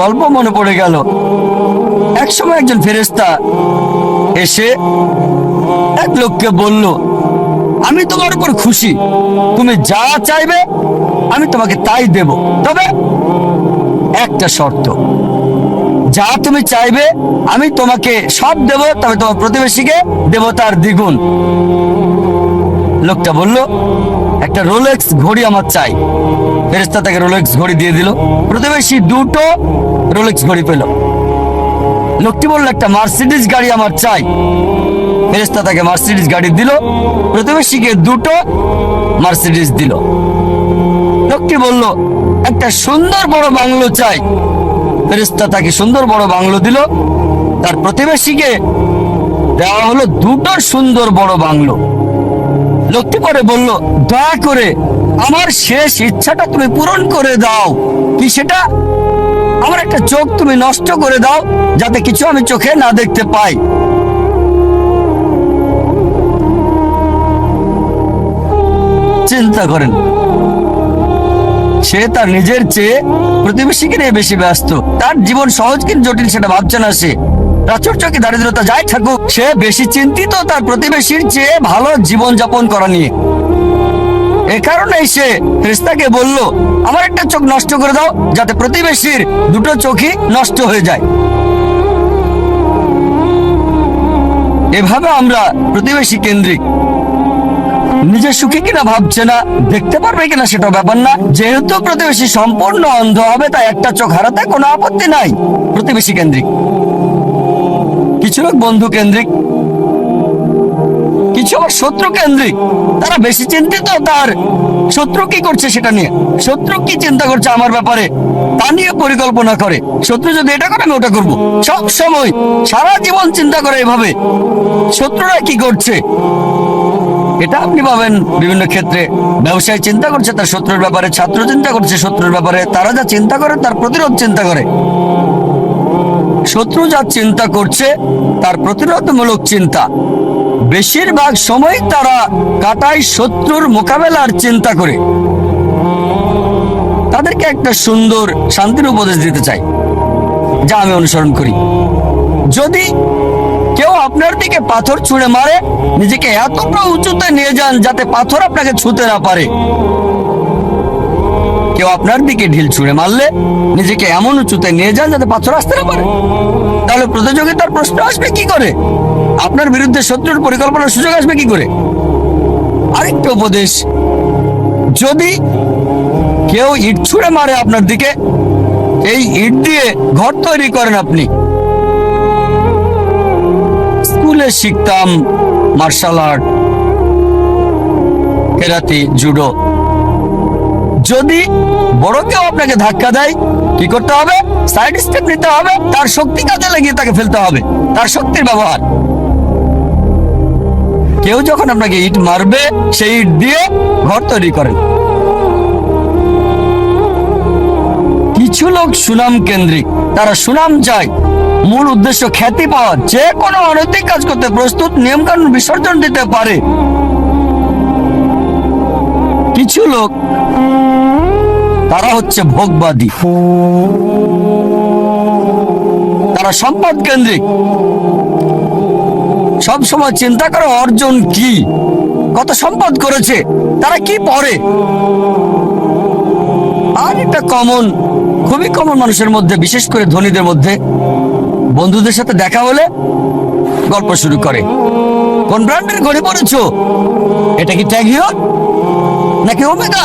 গল্প মনে পড়ে গেল। এক সময় একজন ফেরেস্তা এসে এক লোককে বলল, আমি তোমার উপর খুশি। তুমি যা চাইবে, আমি তোমাকে তাই দেব। তবে একটা শর্ত, যা তুমি চাইবে, আমি তোমাকে সব দেব, তবে তোমার প্রতিবেশীকে দেব তার দ্বিগুণ। লোকটা বলল একটা রোলেক্স ঘড়ি আমার চাই। ফেরেস্তা তাকে রোলেক্স ঘড়ি দিয়ে দিল। প্রতিবেশী দুটো রোলেক্স ঘড়ি পেল। লোকটি বলল, একটা মার্সিডিজ গাড়ি আমার চাই। ফেরেস্তা তাকে মার্সিডিজ গাড়ি দিল। প্রতিবেশীকে দুটো মার্সিডিজ দিল। লোকটি বলল, একটা সুন্দর বড় বাংলো চাই। ফেরেস্তা তাকে সুন্দর বড় বাংলো দিল। তার প্রতিবেশীকে দেওয়া হলো দুটো সুন্দর বড় বাংলো। লোকটি পরে বলল, দয়া করে আমার শেষ ইচ্ছাটা তুমি পূরণ করে দাও। কি সেটা? আমার একটা চোখ তুমি নষ্ট করে দাও, যাতে কিছু আমি চোখে না দেখতে পাই। চিন্তা করেন, সে তার নিজের চেয়ে প্রতিবেশীকে নিয়ে বেশি ব্যস্ত। তার জীবন সহজ কিন্তু জটিল, সেটা ভাবছে না সে। প্রাচুর্য কি দারিদ্রতা যাই থাকুক, সে বেশি চিন্তিত তার প্রতিবেশীর চেয়ে ভালো জীবন যাপন করা নিয়ে এ কারণেই সে খ্রিস্তাকে বলল, আমার একটা চোখ নষ্ট করে দাও, যাতে প্রতিবেশীর দুটো চোখই নষ্ট হয়ে যায়। এভাবে আমরা প্রতিবেশী কেন্দ্রিক। নিজের সুখী কিনা ভাবছে না, দেখতে পারবে কিনা সেটা ব্যাপার না। যেহেতু প্রতিবেশী সম্পূর্ণ অন্ধ হবে, তাই একটা চোখ হারাতে কোনো আপত্তি নাই প্রতিবেশী কেন্দ্রিক। কিছু লোক বন্ধু কেন্দ্রিক। কিছু আবার শত্রু কেন্দ্রিক। তারা বেশি চিন্তিত তার। শত্রু কি করছে সেটা নিয়ে? শত্রু কি চিন্তা করছে আমার ব্যাপারে? তা নিয়ে পরিকল্পনা করে। শত্রু যদি এটা করে, আমি ওটা করব। সব সময় সারা জীবন চিন্তা করে এভাবে। শত্রুরা কি করছে? এটা আপনি পাবেন বিভিন্ন ক্ষেত্রে। ব্যবসায় চিন্তা করছে তার শত্রুর ব্যাপারে, ছাত্র চিন্তা করছে শত্রুর ব্যাপারে। তারা যা চিন্তা করে, তার প্রতিরোধ চিন্তা করে। শত্রু যা চিন্তা করছে, তার প্রতিরোধমূলক চিন্তা। বেশিরভাগ সময় তারা কাটায় শত্রুর মোকাবেলার চিন্তা করে। তাদেরকে একটা সুন্দর শান্তির উপদেশ দিতে চাই, যা আমি অনুসরণ করি। যদি কেউ আপনার দিকে পাথর ছুঁড়ে মারে, নিজেকে এতটা উঁচুতে নিয়ে যান যাতে পাথর আপনাকে ছুঁতে না পারে। কেউ আপনার দিকে ঢিল ছুঁড়ে মারলে নিজেকে এমন উঁচুতে নিয়ে যান যাতে পাথর আসতে না পারে। তাহলে প্রতিযোগিতার প্রশ্ন আসবে কি করে? আপনার বিরুদ্ধে শত্রুর পরিকল্পনার সুযোগ আসবে কি করে? আরেকটা উপদেশ, যদি কেউ ইট ছুঁড়ে মারে আপনার দিকে, এই ইট দিয়ে ঘর তৈরি করেন আপনি। স্কুলে শিখতাম মার্শাল আর্ট, কেরাতি, জুডো। যদি বড় কেউ আপনাকে ধাক্কা দেয়, কি করতে হবে? সাইড স্টেপ নিতে হবে, তার শক্তি কাজে লাগিয়ে তাকে ফেলতে হবে। তার শক্তির ব্যবহার। কেউ যখন আপনাকে ইট মারবে, সেই ইট দিয়ে ঘর তৈরি করেন। কিছু লোক সুনাম কেন্দ্রিক। তারা সুনাম চায়। মূল উদ্দেশ্য খ্যাতি পাওয়া যে কোনো অনৈতিক কাজ করতে প্রস্তুত, নিয়মকানুন বিসর্জন দিতে পারে। কিছু লোক তারা হচ্ছে ভোগবাদী। তারা সম্পদ কেন্দ্রিক। সব সময় চিন্তা করে, অর্জন কি? কত সম্পদ করেছে? তারা কি পরে আর একটা কমন, খুবই কমন মানুষের মধ্যে, বিশেষ করে ধনীদের মধ্যে। বন্ধুদের সাথে দেখা হলে গল্প শুরু করে। কোন ব্র্যান্ডের ঘড়ি পড়েছো? এটা কি ট্যাগিও নাকি ওমেগা?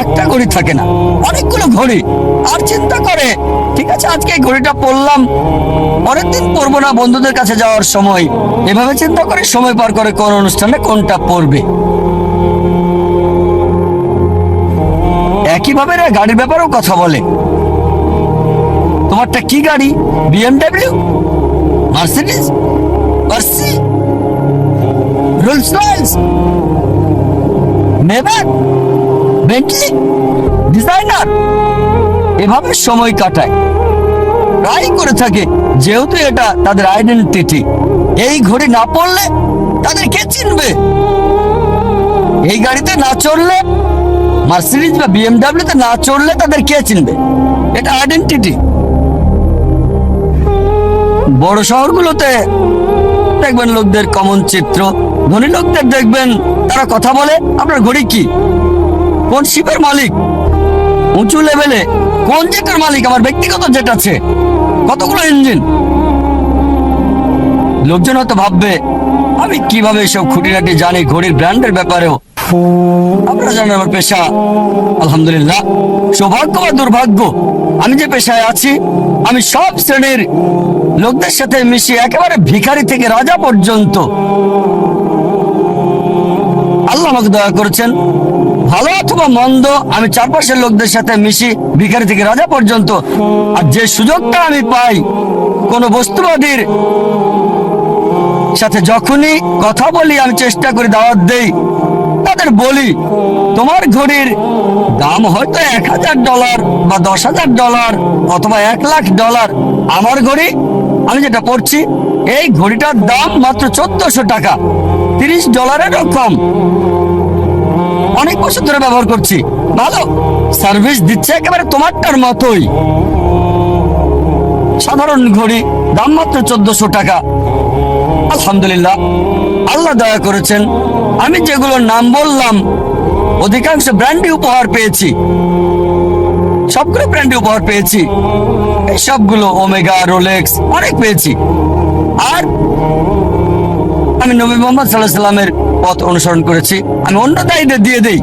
একটা ঘড়ি থাকে না। অনেকগুলো ঘড়ি। আর চিন্তা করে, ঠিক আছে, আজকে ঘড়িটা পরলাম। পরের দিন পরবো না, বন্ধুদের কাছে যাওয়ার সময়। এভাবে চিন্তা করে সময় পার করে কোন অনুষ্ঠানে কোনটা পড়বে একইভাবে এরা গাড়ির ব্যাপারেও কথা বলে। তোমারটা কি গাড়ি? BMW? Mercedes? Merc Rolls Royce Benz Bentley designer এভাবে সময় কাটায়। ট্রাই করে থাকে, যেহেতু এটা তাদের আইডেন্টিটি এই ঘড়ি না পড়লে তাদের কে চিনবে? এই গাড়িতে না চড়লে মার্সিডিজ বা বিএমডাব্লিউ তে না চড়লে তাদের কে চিনবে? এটা আইডেন্টিটি বড় শহরগুলোতে দেখবেন লোকদের কমন চিত্র। ধনী লোকদের দেখবেন তারা কথা বলে, আপনার ঘড়ি কি? কোন শিপের মালিক? উঁচু লেভেলে কোন জেটের মালিক? আমার ব্যক্তিগত জেট আছে। কতগুলো ইঞ্জিন লোকজন হয়তো ভাববে, আমি কীভাবে এসব খুঁটিনাটি জানি? ঘড়ির ব্র্যান্ডের ব্যাপারেও। আপনারা জানেন আমার পেশা। আলহামদুলিল্লাহ। সৌভাগ্য বা দুর্ভাগ্য? আমি যে পেশায় আছি, আমি সব শ্রেণির লোকদের সাথে মিশি একেবারে ভিখারি থেকে রাজা পর্যন্ত। আল্লাহ আমাকে দয়া করেছেন ভালো অথবা মন্দ, আমি চারপাশের লোকদের সাথে মিশি, ভিখারি থেকে রাজা পর্যন্ত। আর যে সুযোগটা আমি পাই, কোন বস্তুবাদীর সাথে যখনই কথা বলি, আমি চেষ্টা করি দাওয়াত দেই, তাদের বলি, তোমার ঘড়ির দাম হয়তো এক হাজার ডলার বা দশ হাজার ডলার অথবা এক লাখ ডলার। আমার ঘড়ি, আমি যেটা পড়ছি, এই ঘড়িটার দাম মাত্র চোদ্দশো টাকা। তিরিশ ডলারেরও কম। অনেক বছর ধরে ব্যবহার করছি। ভালো? সার্ভিস দিচ্ছে একেবারে তোমারটার মতোই। সাধারণ ঘড়ি, দাম মাত্র চোদ্দশো টাকা। আলহামদুলিল্লাহ, আল্লাহ দয়া করেছেন, আমি যেগুলোর নাম বললাম, অধিকাংশ ব্র্যান্ডই উপহার পেয়েছি। সবগুলো ব্র্যান্ডে উপহার পেয়েছি। সবগুলো ওমেগা, রোলেক্স, অনেক পেয়েছি। আর নবী মোহাম্মদ সাল্লাহ সাল্লামের পথ অনুসরণ করেছি। আমি অন্য দায়ীদের দিয়ে দেই,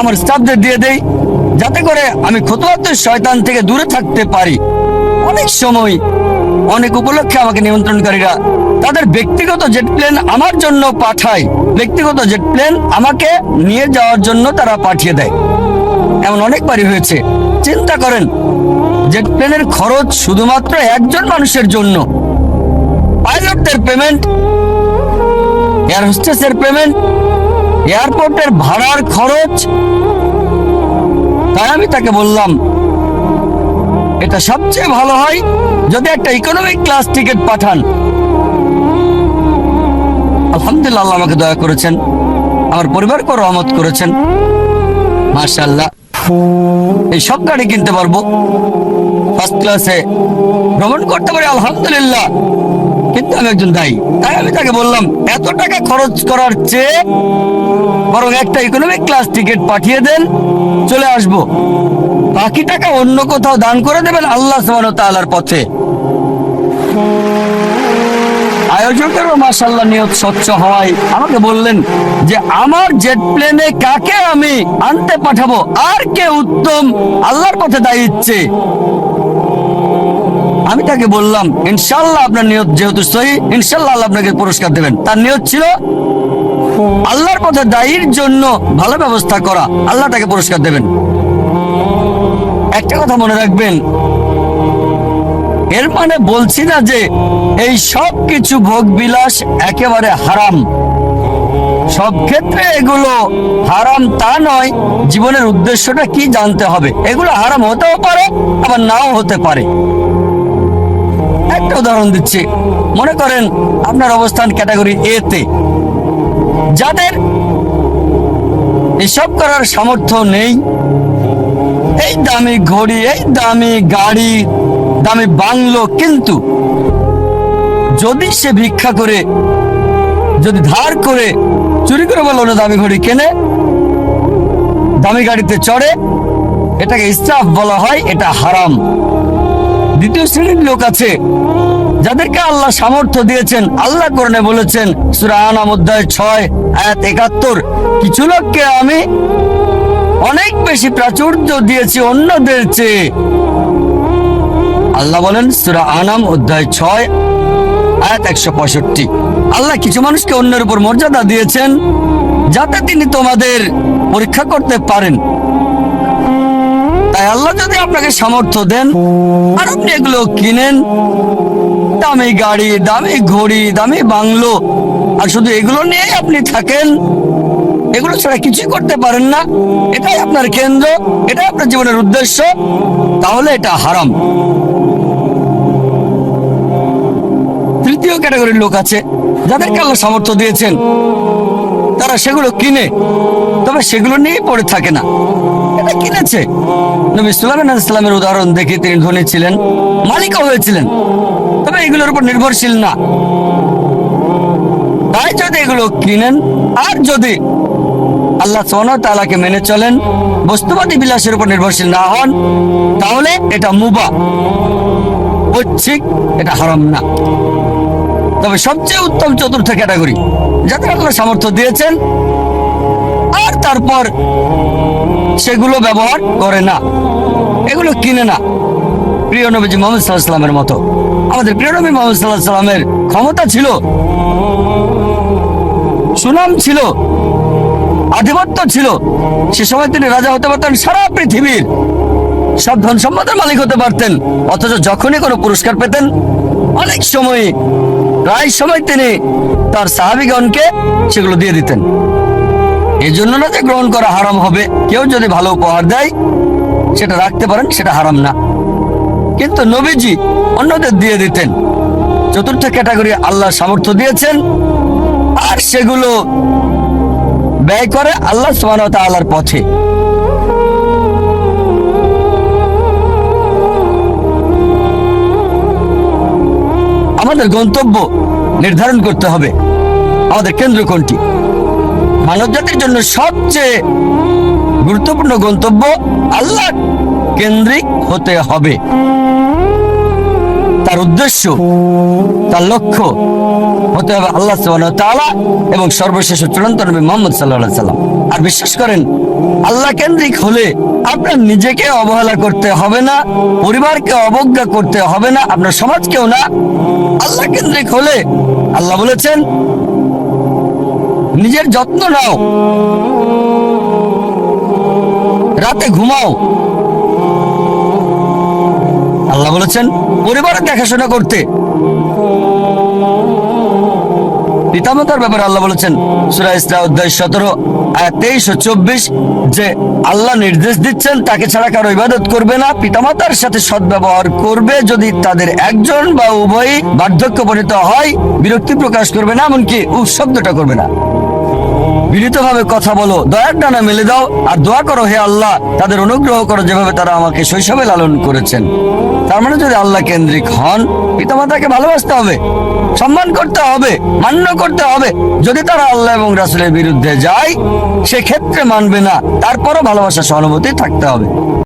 আমার স্টাফদের দিয়ে দেই, যাতে করে আমি ক্ষতবাদ্য শয়তান থেকে দূরে থাকতে পারি। অনেক সময়, অনেক উপলক্ষে আমাকে নিমন্ত্রণকারীরা তাদের ব্যক্তিগত জেট প্লেন আমার জন্য পাঠায়। ব্যক্তিগত জেট প্লেন আমাকে নিয়ে যাওয়ার জন্য তারা পাঠিয়ে দেয়। এমন অনেকবারই হয়েছে। চিন্তা করেন, জেট প্লেনের খরচ শুধুমাত্র একজন মানুষের জন্য। পাইলটদের পেমেন্ট এয়ার হোস্টেসের পেমেন্ট এয়ারপোর্টের ভাড়ার খরচ। তাই আমি তাকে বললাম, এটা সবচেয়ে ভালো হয় যদি একটা ইকোনমিক ক্লাস টিকিট পাঠান। আলহামদুলিল্লাহ আমাকে দয়া করেছেন। আমার পরিবারকে রহমত করেছেন। মার্শাল্লাহ এই সব গাড়ি কিনতে পারব। ফার্স্ট ক্লাসে ভ্রমণ করতে পারি, আলহামদুলিল্লাহ। কিন্তু আমি একজন দায়ী। তাই আমি তাকে বললাম, এত টাকা খরচ করার চেয়ে বরং একটা ইকোনমিক ক্লাস টিকিট পাঠিয়ে দেন, চলে আসব। বাকি টাকা অন্য কোথাও দান করে দেবেন আল্লাহ সুবহানাহু তাআলার পথে। আয়োজকেরও মাসাল্লাহ নিয়ত স্বচ্ছ হওয়ায়। আমাকে বললেন যে, আমার জেট প্লেনে কাকে আমি আনতে পাঠাবো? আর কে উত্তম? আল্লাহর পথে দায়িত্বে আমি তাকে বললাম ইনশাল্লাহ আপনার নিয়ত যেহেতু সহি ইনশাল্লাহ আল্লাহ আপনাকে পুরস্কার দেবেন। তার নিয়ত ছিল, আল্লাহর পথে দায়ীর জন্য ভালো ব্যবস্থা করা, আল্লাহ তাকে পুরস্কার দেবেন। একটা কথা মনে রাখবেন, এর মানে বলছি না যে এই সব কিছু ভোগ বিলাস একেবারে হারাম। সব ক্ষেত্রে এগুলো হারাম তা নয়, জীবনের উদ্দেশ্যটা কি জানতে হবে? এগুলো হারাম হতেও পারে, আবার নাও হতে পারে। একটা উদাহরণ দিচ্ছি। মনে করেন আপনার অবস্থান ক্যাটাগরি এ তে। যাদের এসব করার সামর্থ্য নেই, এই দামি ঘড়ি, এই দামি গাড়ি, দামি বাংলো, কিন্তু যদি সে ভিক্ষা করে, যদি ধার করে, চুরি করে বলো না দামি ঘড়ি কেনে, দামি গাড়িতে চড়ে, এটাকে ইসরাফ বলা হয়, এটা হারাম। দ্বিতীয় শ্রেণির লোক আছে, যাদেরকে আল্লাহ সামর্থ্য দিয়েছেন, আল্লাহ করণে বলেছেন, সূরা আনাম অধ্যায় ছয়, আয়াত একাত্তর, কিছু লোককে আমি অনেক বেশি প্রাচুর্য দিয়েছি অন্যদের চেয়ে। আল্লাহ বলেন, সূরা আনাম অধ্যায় ছয়, আয়াত একশো পঁয়ষট্টি, আল্লাহ কিছু মানুষকে অন্যের উপর মর্যাদা দিয়েছেন, যাতে তিনি তোমাদের পরীক্ষা করতে পারেন। তাই আল্লাহ যদি আপনাকে সামর্থ্য দেন, আর আপনি এগুলো কিনেন, দামি গাড়ি, দামি ঘড়ি, দামি বাংলো, আর শুধু এগুলো নিয়ে আপনি থাকেন, এগুলো ছাড়া কিছুই করতে পারেন না, এটাই আপনার কেন্দ্র, এটাই আপনার জীবনের উদ্দেশ্য, তাহলে এটা হারাম। তৃতীয় ক্যাটাগরির লোক আছে, যাদেরকে আল্লাহ সামর্থ্য দিয়েছেন, তারা সেগুলো কিনে, তবে সেগুলো নিয়ে পড়ে থাকে না, এটা কিনেছে। নবী সুলাইমান আলাইহিস সালামের উদাহরণ দেখে তিনি ধনী ছিলেন, মালিকও হয়েছিলেন। তবে এগুলোর উপর নির্ভরশীল না। তাই যদি এগুলো কিনেন, আর যদি আল্লাহ তালাকে মেনে চলেন, বস্তুবাদী বিলাসের উপর নির্ভরশীল না হন, তাহলে এটা মুবা। ঐচ্ছিক, এটা হারাম না। তবে সবচেয়ে উত্তম চতুর্থ ক্যাটাগরি, যাদের আল্লাহ সামর্থ্য দিয়েছেন, আর তারপর সেগুলো ব্যবহার করে না। এগুলো কিনে না। প্রিয় নবীজি মোহাম্মদ সাল্লাহ সাল্লামের মতো। আমাদের প্রিয় নবী মোহাম্মদ সাল্লাহ সাল্লামের ক্ষমতা ছিল। সুনাম ছিল। আধিপত্য ছিল। সে সময় তিনি রাজা হতে পারতেন সারা পৃথিবীর। সব ধন সম্পদের মালিক হতে পারতেন। অথচ যখনই কোনো পুরস্কার পেতেন, অনেক সময়, প্রায় সময় তিনি তার সাহাবিগণকে সেগুলো দিয়ে দিতেন। এই জন্য না যে গ্রহণ করা হারাম হবে। কেউ যদি ভালো উপহার দেয়, সেটা রাখতে পারেন, সেটা হারাম না। কিন্তু নবীজি অন্যদের দিয়ে দিতেন। চতুর্থ ক্যাটাগরি আল্লাহ সামর্থ্য দিয়েছেন, আর সেগুলো ব্যয় করে আল্লাহ ওয়া তাআলার পথে। আমাদের গন্তব্য নির্ধারণ করতে হবে। আমাদের কেন্দ্র কোনটি? মানব জাতির জন্য সবচেয়ে গুরুত্বপূর্ণ গন্তব্য আল্লাহ কেন্দ্রিক হতে হবে। তার উদ্দেশ্য, তার লক্ষ্য হতে হবে আল্লাহ এবং সর্বশেষ চূড়ান্ত নবী মোহাম্মদ আলাইহি সাল্লাম আর বিশ্বাস করেন, আল্লাহ কেন্দ্রিক হলে আপনার নিজেকে অবহেলা করতে হবে না, পরিবারকে অবজ্ঞা করতে হবে না, আপনার সমাজকেও না। আল্লাহ কেন্দ্রিক হলে আল্লাহ বলেছেন নিজের যত্ন নাও। রাতে ঘুমাও। আল্লাহ বলেছেন, পরিবারের দেখাশোনা করতে। পিতামাতার ব্যাপারে আল্লাহ বলেছেন, সুরা ইসরা অধ্যায় সতেরো তেইশ ও চব্বিশ, যে আল্লাহ নির্দেশ দিচ্ছেন, তাকে ছাড়া কারও ইবাদত করবে না। পিতামাতার সাথে সদ্ব্যবহার করবে যদি তাদের একজন বা উভয়ই বার্ধক্য পরিণত হয়, বিরক্তি প্রকাশ করবে না, এমনকি উফ শব্দটা করবে না। বিনীতভাবে কথা বলো, দয়ার ডানা মেলে দাও, আর দোয়া করো হে আল্লাহ, তাদের অনুগ্রহ করো যেভাবে তারা আমাকে শৈশবে লালন করেছেন। তার মানে যদি আল্লাহ কেন্দ্রিক হন, পিতামাতাকে ভালোবাসতে হবে, সম্মান করতে হবে, মান্য করতে হবে। যদি তারা আল্লাহ এবং রাসুলের বিরুদ্ধে যায়, সেক্ষেত্রে মানবে না, তারপরও ভালোবাসা সহানুভূতি থাকতে হবে।